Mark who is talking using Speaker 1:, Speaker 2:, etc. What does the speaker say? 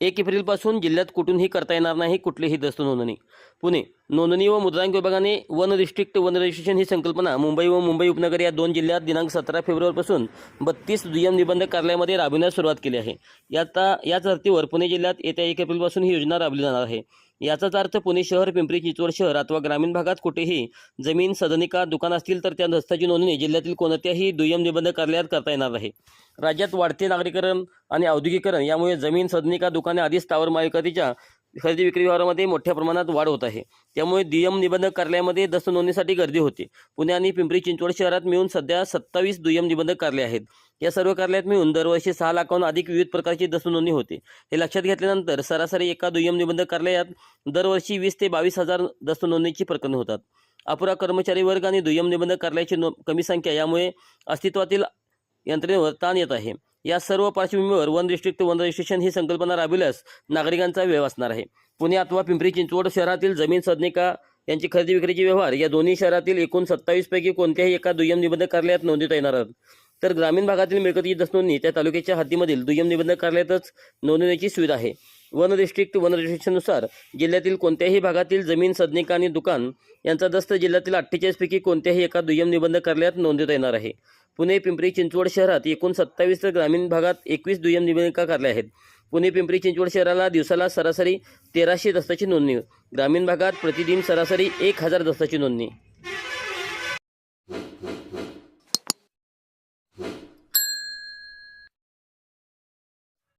Speaker 1: एक एप्रिलपासून जिल्ह्यात कुठूनही करता येणार नाही कुठलीही दस्त नोंदणी पुणे नोंदणी व मुद्रांक विभागाने वन डिस्ट्रिक्ट वन रजिस्ट्रेशन ही संकल्पना मुंबई व मुंबई उपनगर या दोन जिल्ह्यात दिनांक सतरा फेब्रुवारीपासून बत्तीस दुय्यम निबंधक कार्यालयामध्ये राबविण्यास सुरुवात केली आहे. याचा याच धर्तीवर पुणे जिल्ह्यात येत्या एक एप्रिलपासून ही योजना राबवली जाणार आहे. याचाच अर्थ पुणे शहर पिंपरी चिंचवड शहर अथवा ग्रामीण भागात कुठेही जमीन सदनिका दुकान असतील तर त्या दस्ताची नोंदणी जिल्ह्यातील कोणत्याही दुय्यम निबंधक कार्यालयात करता येणार आहे राज्यात वाढते नागरीकरण आणि औद्योगिकरण यामुळे जमीन सदनिका दुकाने आधीच स्थावर मालकातीच्या खरेदी विक्री व्यवहारामध्ये मोठ्या प्रमाणात वाढ होत आहे. त्यामुळे दुय्यम निबंधक कार्यालयामध्ये दस्त नोंदणीसाठी गर्दी होते. पुणे आणि पिंपरी चिंचवड शहरात मिळून सध्या सत्तावीस दुय्यम निबंधक कार्यालय आहेत. या सर्व कार्यालयात मिळून दरवर्षी सहा लाखाहून अधिक विविध प्रकारची दस्त नोंदणी होते. हे लक्षात घेतल्यानंतर सरासरी एका दुय्यम निबंधक कार्यालयात दरवर्षी वीस ते बावीस हजार दस्त नोंदणीची प्रकरणे होतात. अपुरा कर्मचारी वर्ग आणि दुय्यम निबंधक कार्यालयाची नो कमी संख्या यामुळे अस्तित्वातील यंत्रणेवर ताण येत आहे. या सर्व पार्श्वभूमीवर वन डिस्ट्रिक्ट वन रजिस्ट्रेशन ही संकल्पना राबविल्यास नागरिकांचा वेळ असणार आहे. पुणे अथवा पिंपरी चिंचवड शहरातील जमीन सदनिका यांची खरेदी विक्रीचे व्यवहार या दोन्ही शहरातील एकूण सत्तावीसपैकी कोणत्याही एका दुय्यम निबंधक कार्यालयात नोंदवता येणार आहेत. तर ग्रामीण भागातील मिळकतीची नोंदणी त्या तालुक्याच्या हद्दीमधील दुय्यम निबंधक कार्यालयातच नोंदवण्याची सुविधा आहे. वन डिस्ट्रिक्ट वन रजिस्ट्रेशननुसार जिल्ह्यातील कोणत्याही भागातील जमीन सदनिका आणि दुकान यांचा दस्त जिल्ह्यातील अठ्ठेचाळीसपैकी कोणत्याही एका दुय्यम निबंध कार्यालयात नोंदवता येणार आहे. पुणे पिंपरी चिंचवड शहरात एकूण सत्तावीस तर ग्रामीण भागात एकवीस दुय्यम निबंधिका कार्यालय आहेत. पुणे पिंपरी चिंचवड शहराला दिवसाला सरासरी तेराशे दस्ताची नोंदणी ग्रामीण भागात प्रतिदिन सरासरी एक हजार दस्ताची नोंदणी.